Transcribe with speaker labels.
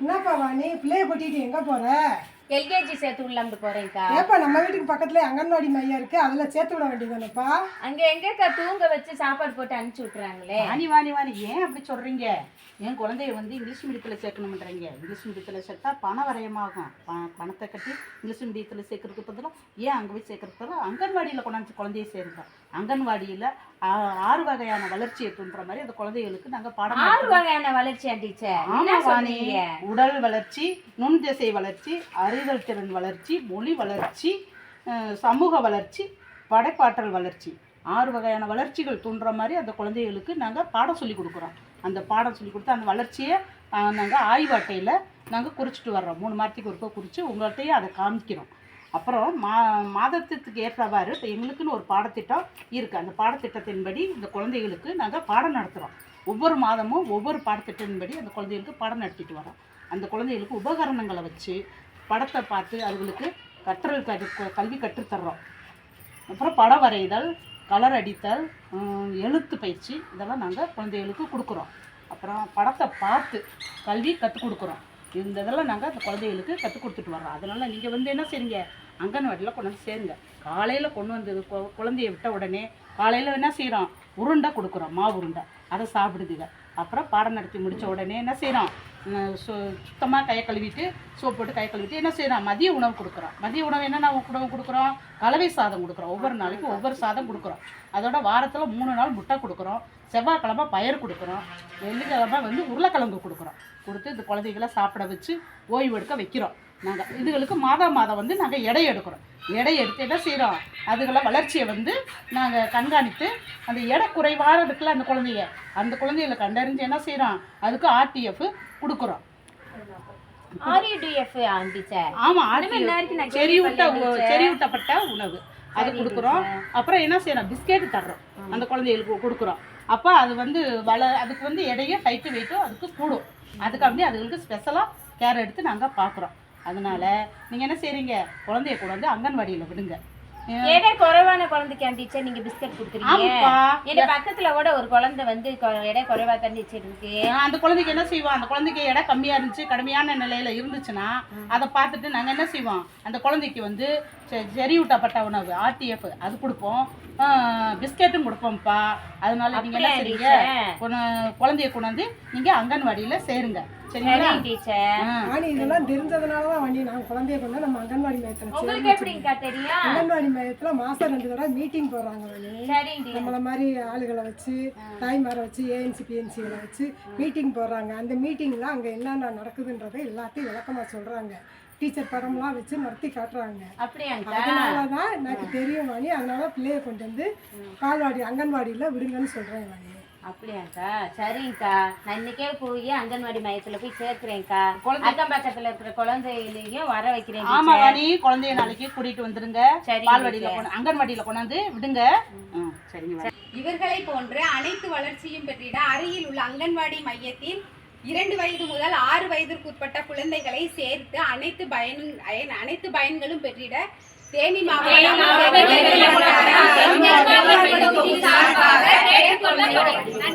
Speaker 1: என்னப்பா வாணி பிள்ளைய கொட்டிட்டு எங்க போற?
Speaker 2: எல்கேஜி சேர்த்து விடலாம்னு போறேன்க்கா.
Speaker 1: ஏப்பா நம்ம வீட்டுக்கு பக்கத்துல அங்கன்வாடி மையம் இருக்கு. அதுல சேர்த்து விட வேண்டியதானப்பா
Speaker 2: அங்க எங்கக்கா தூங்க வச்சு சாப்பாடு போட்டு அனுப்பிச்சு விட்டுறாங்களே?
Speaker 3: வாணி வாணி வாணி. ஏன் அப்படி சொல்றீங்க? என் குழந்தைய வந்து இங்கிலீஷ் மீடியத்தில் சேர்க்கணும்ன்றீங்க? இங்கிலீஷ் மீடியத்தில் சேர்த்தா பண வரையமாகும். ப பணத்தை கட்டி இங்கிலீஷ் மீடியத்தில் சேர்க்கறதுக்கு பதிலாக ஏன் அங்கே போய் சேர்க்கறதுக்கு பதிலா அங்கன்வாடியில் கொண்டாந்து குழந்தைய சேருங்க அங்கன்வாடியில் ஆறு வகையான வளர்ச்சியை தூண்டுற மாதிரி அந்த குழந்தைகளுக்கு நாங்கள் பாடம்
Speaker 2: ஆறு. வகையான வளர்ச்சியா டீச்சர்?
Speaker 3: உடல் வளர்ச்சி நுண் திசை வளர்ச்சி அறிதல் திறன் வளர்ச்சி மொழி வளர்ச்சி சமூக வளர்ச்சி படைப்பாற்றல் வளர்ச்சி. ஆறு வகையான வளர்ச்சிகள் தூண்டுற மாதிரி அந்த குழந்தைகளுக்கு நாங்கள் பாடம் சொல்லி கொடுக்குறோம். அந்த பாடம் சொல்லி கொடுத்து அந்த வளர்ச்சியை நாங்கள் ஆய்வு அட்டையில் நாங்கள் குறிச்சிட்டு வர்றோம். மூணு மாதத்துக்கு ஒருக்கா குறித்து உங்கள்கிட்டயே அதை காமிக்கிறோம். அப்புறம் மா மாதத்துக்கு ஏற்றவாறு இப்போ எங்களுக்குன்னு ஒரு பாடத்திட்டம் இருக்குது அந்த பாடத்திட்டத்தின்படி இந்த குழந்தைகளுக்கு நாங்கள் பாடம் நடத்துகிறோம் ஒவ்வொரு மாதமும் ஒவ்வொரு பாடத்திட்டத்தின்படி அந்த குழந்தைகளுக்கு பாடம் நடத்திட்டு வரோம் அந்த குழந்தைகளுக்கு உபகரணங்களை வச்சு படத்தை பார்த்து அவர்களுக்கு கற்றல் கற்று கல்வி கற்றுத்தர்றோம். அப்புறம் படம் வரைதல் கலர் அடித்தல் எழுத்து பயிற்சி இதெல்லாம் நாங்கள் குழந்தைகளுக்கு கொடுக்குறோம். அப்புறம் படத்தை பார்த்து கல்வி கற்றுக் கொடுக்குறோம். இந்த இதெல்லாம் நாங்கள் அந்த குழந்தைகளுக்கு கற்றுக் கொடுத்துட்டு வர்றோம். அதனால் நீங்கள் வந்து என்ன செய்யுங்க அங்கன்வாடியில் கொண்டு வந்து சேருங்க. காலையில் கொண்டு வந்து குழந்தைய விட்ட உடனே காலையில் என்ன செய்கிறோம் உருண்டை கொடுக்குறோம் மாவு உருண்டை அதை சாப்பிடுதுங்க. அப்புறம் பாடம் நடத்தி முடித்த உடனே என்ன செய்கிறோம் சுத்தமாக கையை கழுவிட்டு சோப் போட்டு கையை கழுவிட்டு என்ன செய்கிறோம் மதிய உணவு கொடுக்குறோம் மதிய உணவு என்னென்ன உணவு கொடுக்குறோம்? கலவை சாதம் கொடுக்குறோம். ஒவ்வொரு நாளைக்கும் ஒவ்வொரு சாதம் கொடுக்குறோம். அதோட வாரத்தில் மூணு நாள் முட்டை கொடுக்குறோம். செவ்வாய்க்கிழமை பயிர் கொடுக்குறோம். வெள்ளிக்கிழமை வந்து உருளைக்கிழங்கு கொடுக்குறோம். கொடுத்து இந்த குழந்தைகளை சாப்பிட வச்சு ஓய்வு எடுக்க வைக்கிறோம். நாங்கள் இதுகளுக்கு மாதம் மாதம் வந்து நாங்கள் எடை எடுக்கிறோம். எடை எடுத்து என்ன செய்கிறோம் அதுகளை வளர்ச்சியை வந்து நாங்கள் கண்காணித்து அந்த எடை குறைவாக இருக்குல்ல அந்த குழந்தைய அந்த குழந்தைகளை கண்டறிஞ்சு என்ன செய்கிறோம் அதுக்கு ஆர்டிஎஃப் கொடுக்குறோம்.
Speaker 2: Teacher.
Speaker 3: செறிவூட்டப்பட்ட உணவு. அது கொடுக்குறோம். அப்புறம் என்ன செய்யறோம்? பிஸ்கெட் தர்றோம். அந்த குழந்தைகளுக்கு கொடுக்குறோம். அப்போ அது வந்து வள அதுக்கு வந்து எடையும் ஹைட்டு வெயிட்டும் அதுக்கு கூடும். அதுக்காண்டி அதுகளுக்கு ஸ்பெஷலாக கேர் எடுத்து நாங்கள் பார்க்குறோம் அதனால நீங்கள் என்ன செய்றீங்க குழந்தைய கூட வந்து அங்கன்வாடியில் விடுங்க.
Speaker 2: எடை குறைவான குழந்தைக்கு டீச்சர் நீங்க பிஸ்கட் கொடுக்குறீங்க.
Speaker 3: ஆமாப்பா.
Speaker 2: என் பக்கத்துல கூட ஒரு குழந்தை வந்து எடை குறைவா தான் டீச்சர் இருக்கு.
Speaker 3: அந்த குழந்தைக்கு என்ன செய்வோம் அந்த குழந்தைக்கு எடை கம்மியா இருந்துச்சு கடுமையான நிலையில இருந்துச்சுன்னா அதை பார்த்துட்டு நாங்க என்ன செய்வோம்? அந்த குழந்தைக்கு வந்து செ- செறிவூட்டப்பட்ட உணவு ஆர்டிஎஃப் அது கொடுப்போம். பிஸ்கெட்டும் கொடுப்போம்ப்பா. அதனால நீங்க என்ன செய்றீங்க? குழந்தைய கொண்டாந்து நீங்க அங்கன்வாடியில சேருங்க. சரிங்களா?
Speaker 2: டீச்சர்.
Speaker 1: இதெல்லாம் தெரிஞ்சதுனால தான் வாணி நாங்கள் குழந்தைய கொண்டு நம்ம அங்கன்வாடி மையத்தில்
Speaker 2: உங்களுக்கு எப்படிங்கக்கா தெரியும்?
Speaker 1: அங்கன்வாடி மையத்துல மாசம் ரெண்டு தடவை மீட்டிங் போடுறாங்க வாணி
Speaker 2: சரிங்க டீச்சர்
Speaker 1: நம்மளை மாதிரி ஆளுகளை வச்சு தாய்மாரை வச்சு ஏஎன்சி பிஎன்சிகளை வச்சு மீட்டிங் போடுறாங்க. அந்த மீட்டிங்கில் அங்கே என்னென்ன நடக்குதுன்றதை எல்லாத்தையும் விளக்கமாக சொல்கிறாங்க டீச்சர் படம்லாம் வச்சு நடத்தி காட்டுறாங்க. அதனால தான் எனக்கு தெரியும் வாணி அதனால பிள்ளைய கொண்டு வந்து பால்வாடி அங்கன்வாடியில் விடுங்கன்னு சொல்கிறேன் வாணி
Speaker 2: அப்படியாக்கா? சரிங்கக்கா. நான் இன்னைக்கே போய் அங்கன்வாடி மையத்துல போய் சேர்க்கிறேன்க்கா.
Speaker 3: குழந்தை-
Speaker 2: அக்கம் பக்கத்துல இருக்கிற குழந்தைகளையும் வர வைக்கிறேன்
Speaker 3: ஆமா. வாணி குழந்தைய நாளைக்கு கூட்டிட்டு வந்துருங்க. பால்வாடியில அங்கன்வாடியில கொண்டாந்து விடுங்க. சரிங்க.
Speaker 4: இவர்களை போன்று அனைத்து வளர்ச்சியும் பெற்றிட அருகில் உள்ள அங்கன்வாடி மையத்தில் இரண்டு வயது முதல் ஆறு வயதிற்கு உட்பட்ட குழந்தைகளை சேர்த்து அனைத்து பயன் அனைத்து பயன்களும் பெற்றிட தேனி மாவட்டம்
Speaker 2: Thank you.